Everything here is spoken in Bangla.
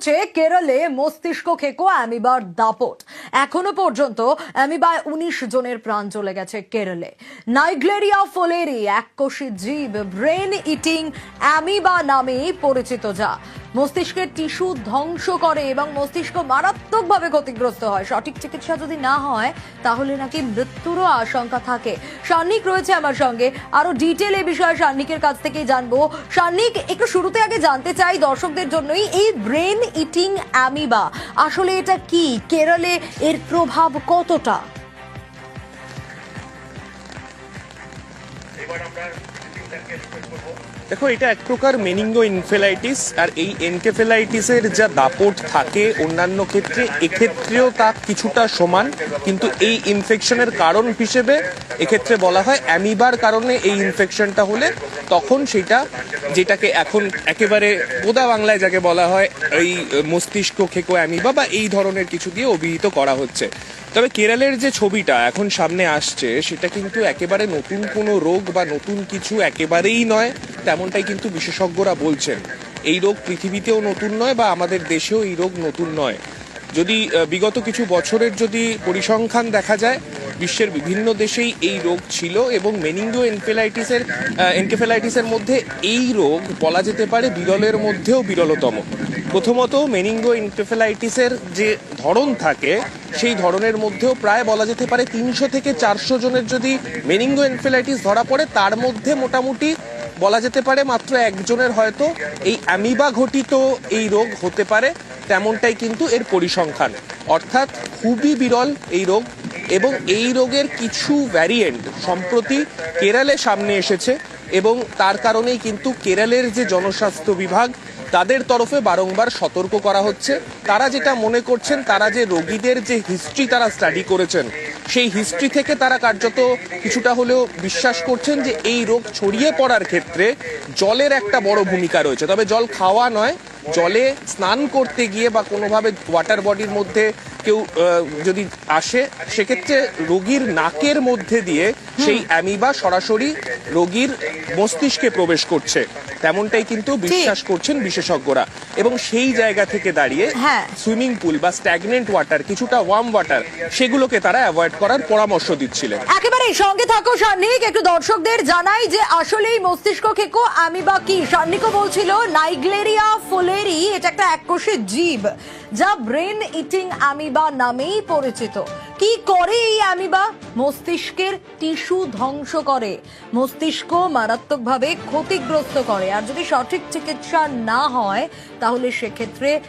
হচ্ছে কেরলে মস্তিষ্ক খেকো অ্যামিবার দাপট। এখনও পর্যন্ত অ্যামিবায় উনিশ জনের প্রাণ চলে গেছে কেরলে। নাইগ্লেরিয়া ফোলেরি এককোষী জীব, ব্রেন ইটিং অ্যামিবা নামেই পরিচিত যা মস্তিষ্কের টিস্যু ধ্বংস করে এবং মস্তিষ্ক মারাত্মকভাবে ক্ষতিগ্রস্ত হয়। সঠিক চিকিৎসা যদি না হয়, তাহলে নাকি মৃত্যুরও আশঙ্কা থাকে। সান্নিক রয়েছে আমার সঙ্গে। আরও ডিটেল এ বিষয়ে সান্নিকের কাছ থেকেই জানব। সান্নিক একটু শুরুতে আগে জানতে চাই দর্শকদের জন্যই এই ব্রেন ইটিং অ্যামিবা। আসলে এটা কি? কেরলে এর প্রভাব কতটা? দেখো, এটা এক প্রকার মেনিঙ্গো ইনফেলাইটিস আর এই এনকেফেলাইটিসের যা দাপট থাকে অন্যান্য ক্ষেত্রে, এক্ষেত্রেও তা কিছুটা সমান, কিন্তু এই ইনফেকশনের কারণ হিসেবে এক্ষেত্রে বলা হয় অ্যামিবার কারণে এই ইনফেকশনটা হলে তখন সেটা, যেটাকে এখন একেবারে বোদা বাংলায় যাকে বলা হয় এই মস্তিষ্ক খেকো অ্যামিবা বা এই ধরনের কিছু দিয়ে অভিহিত করা হচ্ছে। তবে কেরালের যে ছবিটা এখন সামনে আসছে, সেটা কিন্তু একেবারে নতুন কোনো রোগ বা নতুন কিছু একেবারেই নয়, তেমনটাই কিন্তু বিশেষজ্ঞরা বলছেন। এই রোগ পৃথিবীতেও নতুন নয় বা আমাদের দেশেও এই রোগ নতুন নয়। যদি বিগত কিছু বছরের যদি পরিসংখ্যান দেখা যায়, বিশ্বের বিভিন্ন দেশেই এই রোগ ছিল এবং মেনিঙ্গো এনফেলাইটিসের এনকেফেলাইটিসের মধ্যে এই রোগ বলা যেতে পারে বিরলের মধ্যেও বিরলতম। প্রথমত মেনিঙ্গো এনকেফেলাইটিসের যে ধরন থাকে, সেই ধরনের মধ্যেও প্রায় বলা যেতে পারে তিনশো থেকে চারশো জনের যদি মেনিঙ্গো এনফেলাইটিস ধরা পড়ে, তার মধ্যে মোটামুটি বলা যেতে পারে মাত্র একজনের হয়তো এই অ্যামিবা ঘটিত এই রোগ হতে পারে, তেমনটাই কিন্তু এর পরিসংখ্যান। অর্থাৎ খুবই বিরল এই রোগ এবং এই রোগের কিছু ভ্যারিয়েন্ট সম্প্রতি কেরালে সামনে এসেছে এবং তার কারণেই কিন্তু কেরালের যে জনস্বাস্থ্য বিভাগ তাদের তরফে বারংবার সতর্ক করা হচ্ছে। তারা যেটা মনে করছেন, তারা যে রোগীদের যে হিস্ট্রি তারা স্টাডি করেছেন, সেই হিস্ট্রি থেকে তারা কার্যত কিছুটা হলেও বিশ্বাস করছেন যে এই রোগ ছড়িয়ে পড়ার ক্ষেত্রে জলের একটা বড় ভূমিকা রয়েছে। তবে জল খাওয়া নয় জলে স্নান করতে গিয়ে বা কোনোভাবে ওয়াটার বডির মধ্যে কেউ যদি আসে সেক্ষেত্রে রোগীর নাকের মধ্যে দিয়ে সেই অ্যামিবা সরাসরি রোগীর মস্তিষ্কে প্রবেশ করছে। তেমনটাই কিন্তু বিশ্বাস করছেন বিশেষজ্ঞরা। এবং সেই জায়গা থেকে দাঁড়িয়ে হ্যাঁ। সুইমিং পুল বা স্ট্যাগনেন্ট ওয়াটার কিছুটা ওয়ার্ম ওয়াটার সেগুলোকে তারা অ্যাভয়েড করার পরামর্শ দিচ্ছিলেন। একেবারে সঙ্গে থাকো সান্নিক একটু দর্শকদের জানাই যে আসলেই মস্তিষ্ক খেকো অ্যামিবা কি? সান্নিকও বলছিল নাইগ্লেরিয়া এটা একটা এককোষী জীব যা ব্রেন ইটিং অ্যামিবা নামেই পরিচিত। কি করে এই অ্যামিবা? মস্তিষ্কের টিস্যু ধ্বংস করে। মস্তিষ্ক মারাত্মকভাবে ক্ষতিগ্রস্ত করে। আর যদি সঠিক চিকিৎসা না হয়, তাহলে সেক্ষেত্রে